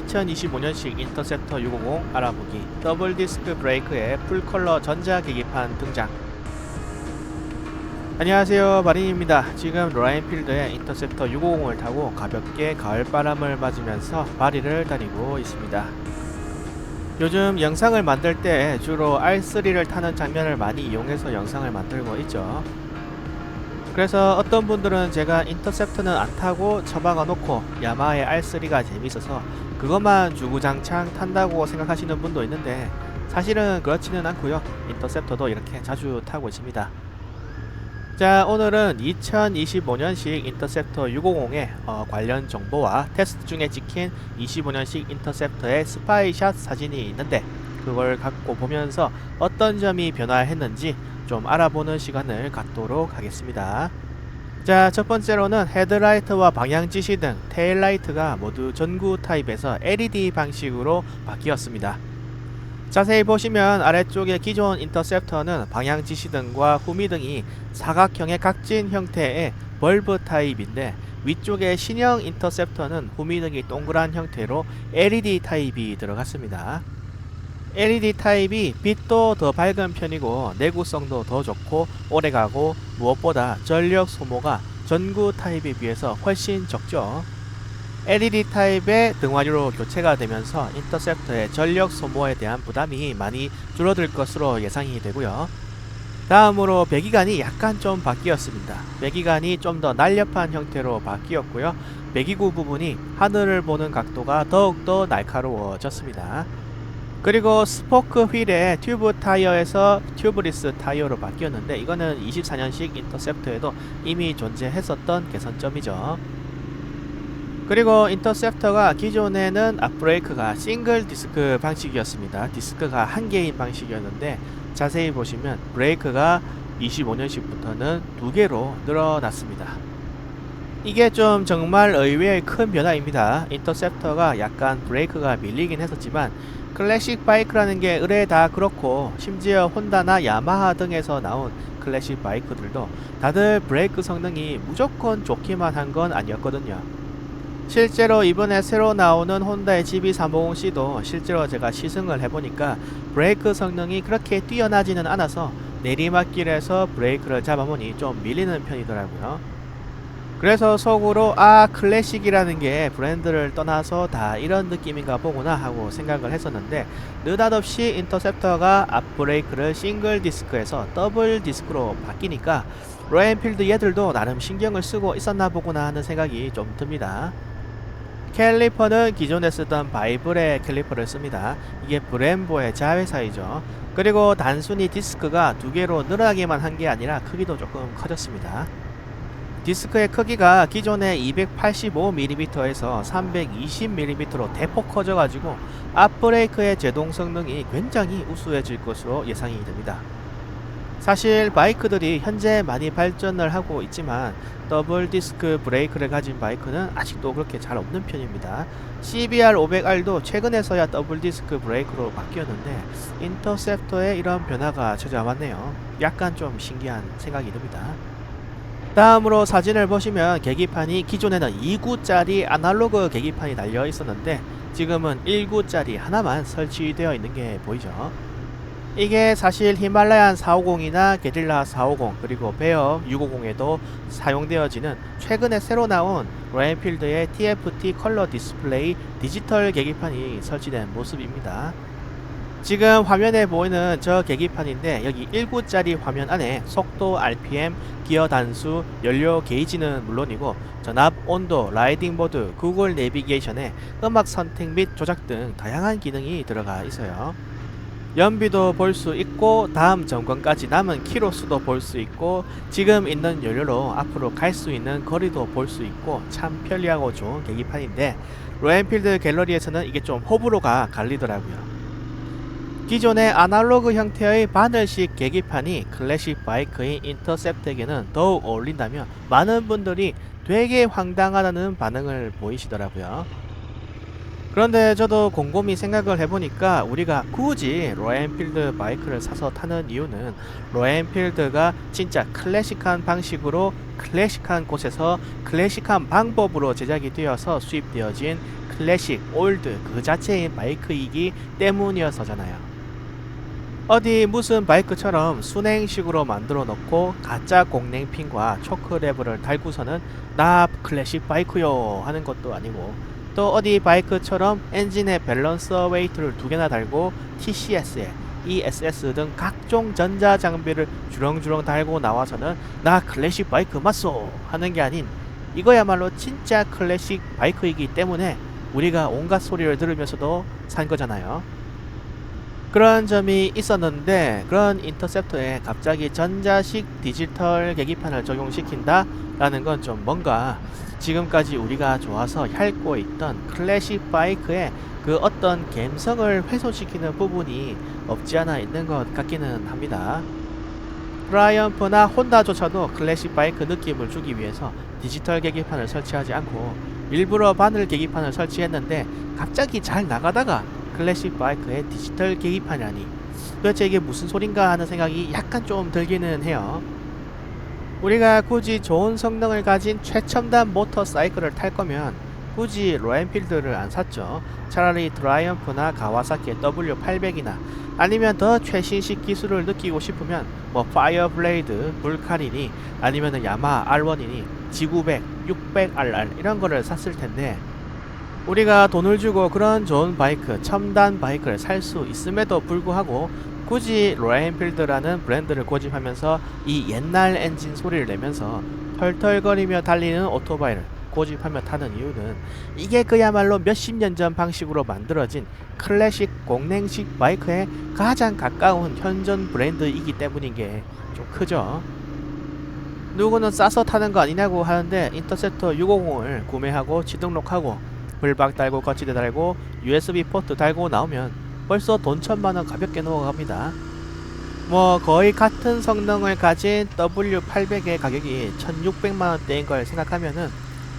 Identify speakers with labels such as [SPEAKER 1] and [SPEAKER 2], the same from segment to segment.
[SPEAKER 1] 2025년식 인터셉터 650 알아보기. 더블 디스크 브레이크의 풀컬러 전자 계기판 등장. 안녕하세요. 마린입니다. 지금 로라인필드의 인터셉터 650을 타고 가볍게 가을바람을 맞으면서 바리를 다니고 있습니다. 요즘 영상을 만들 때 주로 R3를 타는 장면을 많이 이용해서 영상을 만들고 있죠. 그래서 어떤 분들은 제가 인터셉터는 안 타고 처박아 놓고 야마하의 R3가 재밌어서 그것만 주구장창 탄다고 생각하시는 분도 있는데 사실은 그렇지는 않고요 인터셉터도 이렇게 자주 타고 있습니다 자 오늘은 2025년식 인터셉터 650의 어, 관련 정보와 테스트 중에 찍힌 25년식 인터셉터의 스파이샷 사진이 있는데 그걸 갖고 보면서 어떤 점이 변화했는지 좀 알아보는 시간을 갖도록 하겠습니다. 자, 첫 번째로는 헤드라이트와 방향 지시 등 테일라이트가 모두 전구 타입에서 LED 방식으로 바뀌었습니다. 자세히 보시면 아래쪽에 기존 인터셉터는 방향 지시등과 후미등이 사각형의 각진 형태의 벌브 타입인데 위쪽에 신형 인터셉터는 후미등이 동그란 형태로 LED 타입이 들어갔습니다. LED 타입이 빛도 더 밝은 편이고 내구성도 더 좋고 오래가고 무엇보다 전력 소모가 전구 타입에 비해서 훨씬 적죠. LED 타입의 등화류로 교체가 되면서 인터셉터의 전력 소모에 대한 부담이 많이 줄어들 것으로 예상이 되고요. 다음으로 배기관이 약간 좀 바뀌었습니다. 배기관이 좀 더 날렵한 형태로 바뀌었고요. 배기구 부분이 하늘을 보는 각도가 더욱더 날카로워졌습니다. 그리고 스포크 휠의 튜브 타이어에서 튜브리스 타이어로 바뀌었는데 이거는 24년식 인터셉터에도 이미 존재했었던 개선점이죠. 그리고 인터셉터가 기존에는 앞브레이크가 싱글 디스크 방식이었습니다. 디스크가 한 개인 방식이었는데 자세히 보시면 브레이크가 25년식부터는 두 개로 늘어났습니다. 이게 좀 정말 의외의 큰 변화입니다. 인터셉터가 약간 브레이크가 밀리긴 했었지만 클래식 바이크라는 게 의뢰 다 그렇고 심지어 혼다나 야마하 등에서 나온 클래식 바이크들도 다들 브레이크 성능이 무조건 좋기만 한 건 아니었거든요. 실제로 이번에 새로 나오는 혼다의 GB350C도 실제로 제가 시승을 해보니까 브레이크 성능이 그렇게 뛰어나지는 않아서 내리막길에서 브레이크를 잡아보니 좀 밀리는 편이더라고요. 그래서 속으로 아 클래식이라는 게 브랜드를 떠나서 다 이런 느낌인가 보구나 하고 생각을 했었는데 느닷없이 인터셉터가 앞브레이크를 싱글 디스크에서 더블 디스크로 바뀌니까 로엔필드 얘들도 나름 신경을 쓰고 있었나 보구나 하는 생각이 좀 듭니다. 캘리퍼는 기존에 쓰던 바이블의 캘리퍼를 씁니다. 이게 브렘보의 자회사이죠. 그리고 단순히 디스크가 두 개로 늘어나기만 한 게 아니라 크기도 조금 커졌습니다. 디스크의 크기가 기존의 285mm에서 320mm로 대폭 커져가지고 앞브레이크의 제동 성능이 굉장히 우수해질 것으로 예상이 됩니다. 사실 바이크들이 현재 많이 발전을 하고 있지만 더블 디스크 브레이크를 가진 바이크는 아직도 그렇게 잘 없는 편입니다. CBR 500R도 최근에서야 더블 디스크 브레이크로 바뀌었는데 인터셉터에 이런 변화가 찾아왔네요. 약간 좀 신기한 생각이 듭니다. 다음으로 사진을 보시면 계기판이 기존에는 2구짜리 아날로그 계기판이 달려 있었는데 지금은 1구짜리 하나만 설치되어 있는 게 보이죠. 이게 사실 히말라얀 450이나 게릴라 450 그리고 베어 650에도 사용되어지는 최근에 새로 나온 로엔필드의 TFT 컬러 디스플레이 디지털 계기판이 설치된 모습입니다. 지금 화면에 보이는 저 계기판인데 여기 1구짜리 화면 안에 속도, RPM, 기어 단수, 연료 게이지는 물론이고 전압, 온도, 라이딩 모드, 구글 내비게이션에 음악 선택 및 조작 등 다양한 기능이 들어가 있어요. 연비도 볼 수 있고 다음 점검까지 남은 키로수도 볼 수 있고 지금 있는 연료로 앞으로 갈 수 있는 거리도 볼 수 있고 참 편리하고 좋은 계기판인데 로엔필드 갤러리에서는 이게 좀 호불호가 갈리더라고요. 기존의 아날로그 형태의 바늘식 계기판이 클래식 바이크인 인터셉트에게는 더욱 어울린다며 많은 분들이 되게 황당하다는 반응을 보이시더라고요. 그런데 저도 곰곰이 생각을 해보니까 우리가 굳이 로엔필드 바이크를 사서 타는 이유는 로엔필드가 진짜 클래식한 방식으로 클래식한 곳에서 클래식한 방법으로 제작이 되어서 수입되어진 클래식, 올드 그 자체인 바이크이기 때문이어서잖아요. 어디 무슨 바이크처럼 순행식으로 만들어 놓고 가짜 공랭핀과 초크레버를 달고서는 나 클래식 바이크요 하는 것도 아니고 또 어디 바이크처럼 엔진에 밸런스 웨이트를 두 개나 달고 TCS에 ESS 등 각종 전자 장비를 주렁주렁 달고 나와서는 나 클래식 바이크 맞소 하는 게 아닌 이거야말로 진짜 클래식 바이크이기 때문에 우리가 온갖 소리를 들으면서도 산 거잖아요. 그런 점이 있었는데 그런 인터셉터에 갑자기 전자식 디지털 계기판을 적용시킨다 라는 건 좀 뭔가 지금까지 우리가 좋아서 핥고 있던 클래식 바이크의 그 어떤 감성을 훼손시키는 부분이 없지 않아 있는 것 같기는 합니다. 트라이언프나 혼다조차도 클래식 바이크 느낌을 주기 위해서 디지털 계기판을 설치하지 않고 일부러 바늘 계기판을 설치했는데 갑자기 잘 나가다가 클래식 바이크의 디지털 계기판이라니 도대체 이게 무슨 소린가 하는 생각이 약간 좀 들기는 해요. 우리가 굳이 좋은 성능을 가진 최첨단 모터 사이클을 탈 거면 굳이 로엔필드를 안 샀죠. 차라리 트라이언프나 가와사키 W800이나 아니면 더 최신식 기술을 느끼고 싶으면 뭐 파이어블레이드, 불카리니 아니면은 야마 R1이니 G900, 600RR 이런 거를 샀을 텐데 우리가 돈을 주고 그런 좋은 바이크, 첨단 바이크를 살 수 있음에도 불구하고 굳이 로얄엔필드라는 브랜드를 고집하면서 이 옛날 엔진 소리를 내면서 털털거리며 달리는 오토바이를 고집하며 타는 이유는 이게 그야말로 몇십 년 전 방식으로 만들어진 클래식 공랭식 바이크에 가장 가까운 현존 브랜드이기 때문인 게 좀 크죠. 누구는 싸서 타는 거 아니냐고 하는데 인터셉터 650을 구매하고 지등록하고 불박 달고 거치대 달고 USB 포트 달고 나오면 벌써 돈 천만 원 가볍게 넘어갑니다. 뭐 거의 같은 성능을 가진 W800의 가격이 1600만 원대인 걸 생각하면은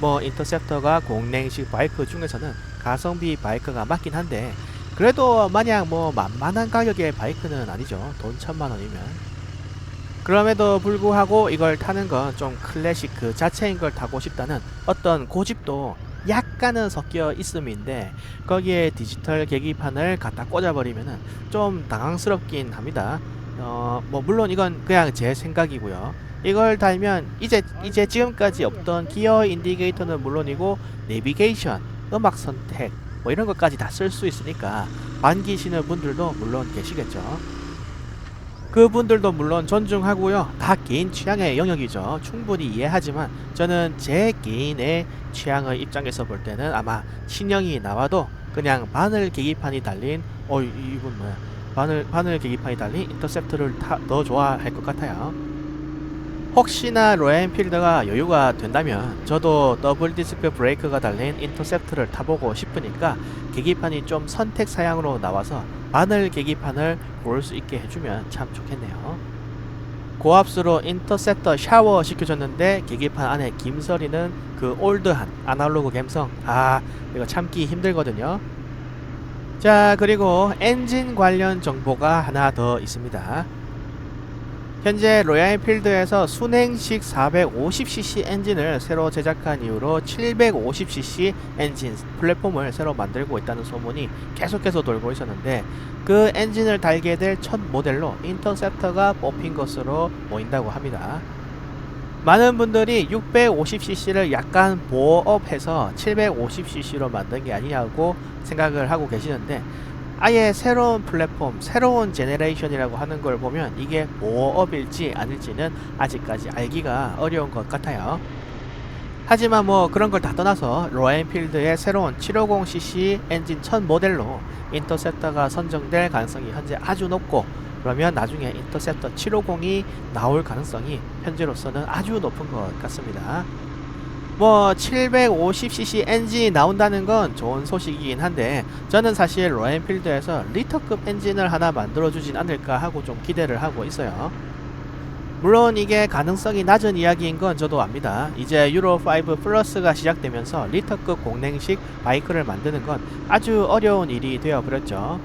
[SPEAKER 1] 뭐 인터셉터가 공랭식 바이크 중에서는 가성비 바이크가 맞긴 한데 그래도 마냥 뭐 만만한 가격의 바이크는 아니죠. 돈 천만 원이면. 그럼에도 불구하고 이걸 타는 건 좀 클래식 그 자체인 걸 타고 싶다는 어떤 고집도 약간은 섞여 있음인데 거기에 디지털 계기판을 갖다 꽂아버리면은 좀 당황스럽긴 합니다. 어, 뭐 물론 이건 그냥 제 생각이고요. 이걸 달면 이제 이제 지금까지 없던 기어 인디게이터는 물론이고 내비게이션, 음악 선택 뭐 이런 것까지 다 쓸 수 있으니까 반기시는 분들도 물론 계시겠죠. 그분들도 물론 존중하고요. 다 개인 취향의 영역이죠. 충분히 이해하지만 저는 제 개인의 취향의 입장에서 볼 때는 아마 신형이 나와도 그냥 바늘 계기판이 달린 어 이- 이분 뭐야 바늘 바늘 계기판이 달린 인터셉트를 타, 더 좋아할 것 같아요. 혹시나 로엔필드가 여유가 된다면 저도 더블 디스크 브레이크가 달린 인터셉트를 타보고 싶으니까 계기판이 좀 선택 사양으로 나와서 바늘 계기판을 고를 수 있게 해주면 참 좋겠네요. 고압수로 인터셉터 샤워 시켜줬는데 계기판 안에 김서리는 그 올드한 아날로그 감성 아 이거 참기 힘들거든요. 자 그리고 엔진 관련 정보가 하나 더 있습니다. 현재 로얄필드에서 순행식 450cc 엔진을 새로 제작한 이후로 750cc 엔진 플랫폼을 새로 만들고 있다는 소문이 계속해서 돌고 있었는데 그 엔진을 달게 될 첫 모델로 인터셉터가 뽑힌 것으로 보인다고 합니다. 많은 분들이 650cc를 약간 보호업해서 750cc로 만든 게 아니냐고 생각을 하고 계시는데 아예 새로운 플랫폼, 새로운 제네레이션이라고 하는 걸 보면 이게 보호업일지 아닐지는 아직까지 알기가 어려운 것 같아요. 하지만 뭐 그런 걸 다 떠나서 로엔필드의 새로운 750cc 엔진 첫 모델로 인터셉터가 선정될 가능성이 현재 아주 높고 그러면 나중에 인터셉터 750이 나올 가능성이 현재로서는 아주 높은 것 같습니다. 뭐 750cc 엔진이 나온다는 건 좋은 소식이긴 한데 저는 사실 로엔필드에서 리터급 엔진을 하나 만들어 주진 않을까 하고 좀 기대를 하고 있어요. 물론 이게 가능성이 낮은 이야기인 건 저도 압니다. 이제 유로5 플러스가 시작되면서 리터급 공랭식 바이크를 만드는 건 아주 어려운 일이 되어 버렸죠.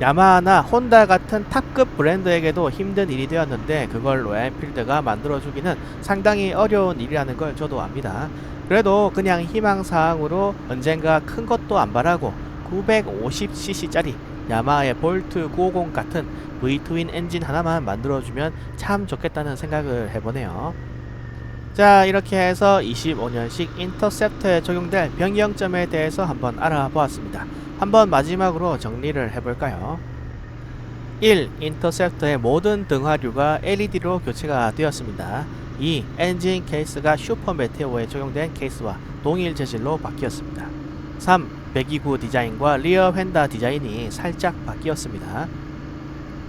[SPEAKER 1] 야마하나 혼다 같은 탑급 브랜드에게도 힘든 일이 되었는데 그걸 로얄필드가 만들어주기는 상당히 어려운 일이라는 걸 저도 압니다. 그래도 그냥 희망사항으로 언젠가 큰 것도 안 바라고 950cc짜리 야마하의 볼트 950 같은 V-트윈 엔진 하나만 만들어주면 참 좋겠다는 생각을 해보네요. 자 이렇게 해서 25년식 인터셉터에 적용될 변경점에 대해서 한번 알아보았습니다. 한번 마지막으로 정리를 해볼까요? 1. 인터셉터의 모든 등화류가 LED로 교체가 되었습니다. 2. 엔진 케이스가 슈퍼 메테오에 적용된 케이스와 동일 재질로 바뀌었습니다. 3. 배기구 디자인과 리어 휀다 디자인이 살짝 바뀌었습니다.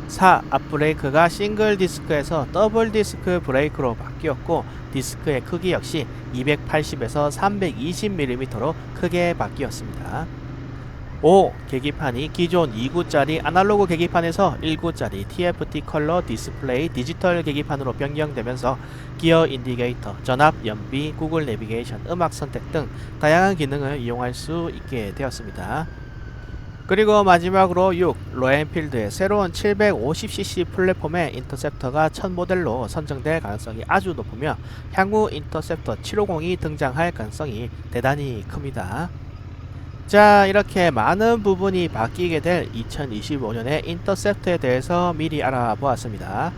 [SPEAKER 1] 4. 앞브레이크가 싱글 디스크에서 더블 디스크 브레이크로 바뀌었고 디스크의 크기 역시 280에서 320mm로 크게 바뀌었습니다. 5. 계기판이 기존 2구짜리 아날로그 계기판에서 1구짜리 TFT 컬러 디스플레이 디지털 계기판으로 변경되면서 기어 인디게이터, 전압, 연비, 구글 내비게이션, 음악 선택 등 다양한 기능을 이용할 수 있게 되었습니다. 그리고 마지막으로 6. 로엔필드의 새로운 750cc 플랫폼의 인터셉터가 첫 모델로 선정될 가능성이 아주 높으며 향후 인터셉터 750이 등장할 가능성이 대단히 큽니다. 자 이렇게 많은 부분이 바뀌게 될 2025년의 인터셉터에 대해서 미리 알아보았습니다.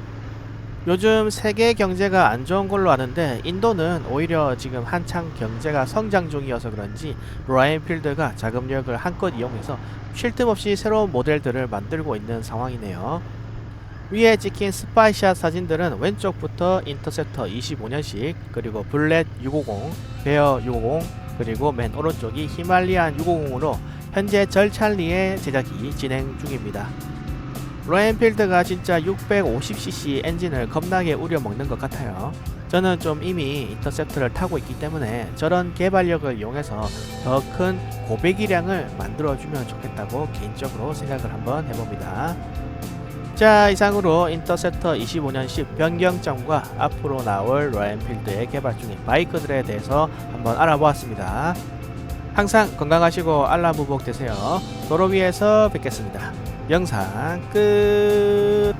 [SPEAKER 1] 요즘 세계 경제가 안 좋은 걸로 아는데 인도는 오히려 지금 한창 경제가 성장 중이어서 그런지 로엔필드가 자금력을 한껏 이용해서 쉴 틈 없이 새로운 모델들을 만들고 있는 상황이네요. 위에 찍힌 스파이샷 사진들은 왼쪽부터 인터셉터 25년식 그리고 블렛 650, 베어 650 그리고 맨 오른쪽이 히말리안 650으로 현재 절찬리에 제작이 진행 중입니다. 로엔필드가 진짜 650cc 엔진을 겁나게 우려먹는 것 같아요. 저는 좀 이미 인터셉터를 타고 있기 때문에 저런 개발력을 이용해서 더 큰 고배기량을 만들어주면 좋겠다고 개인적으로 생각을 한번 해봅니다. 자 이상으로 인터셉터 25년식 변경점과 앞으로 나올 로엔필드의 개발 중인 바이크들에 대해서 한번 알아보았습니다. 항상 건강하시고 알람무복 되세요. 도로 위에서 뵙겠습니다. 영상 끝.